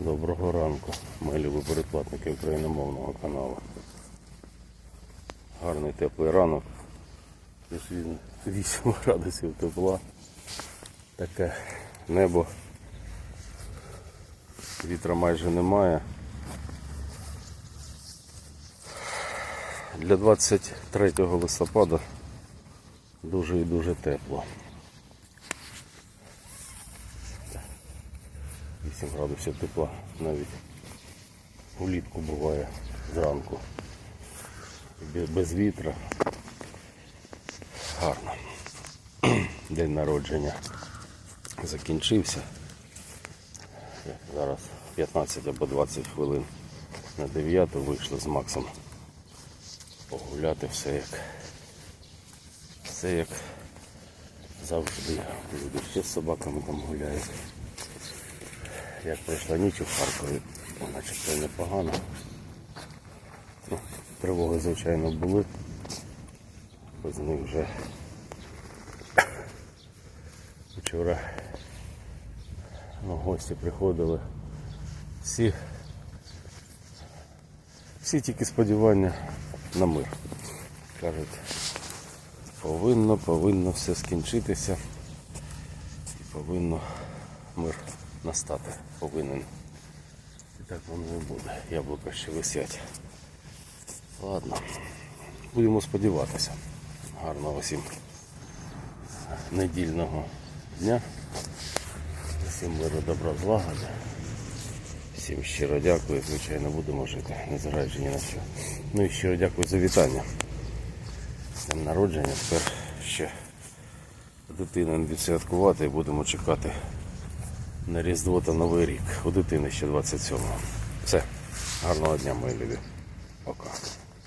Доброго ранку, мої любі україномовного каналу. Гарний теплий ранок. Плюс він 8 градусів тепла. Таке небо. Вітра майже немає. Для 23 листопада дуже і дуже тепло. 8 градусів тепла навіть влітку буває зранку. Без вітра. Гарно. День народження закінчився. Зараз 15 або 20 хвилин на 9 вийшли з Максом погуляти все як все як завжди. Люди ще з собаками там гуляють. Як пройшла ніч у Харкові, начебто непогано. Ну, тривоги, звичайно, були. Без них вже вчора ну, гості приходили. Всі, всі тільки сподівання на мир. Кажуть, повинно, повинно все скінчитися і повинно мир настати. Повинен. І так воно і буде. Яблука ще висять. Ладно. Будемо сподіватися. Гарного всім недільного дня. Всім миру, добра, злагоди. Всім щиро дякую, звичайно, будемо жити, незважаючи ні на що. Ну і щиро дякую за вітання. Днем народження. Тепер ще дитину відсвяткувати і будемо чекати на Різдво та Новий рік. У дитини ще 27-го. Все. Гарного дня, мої любі. Пока.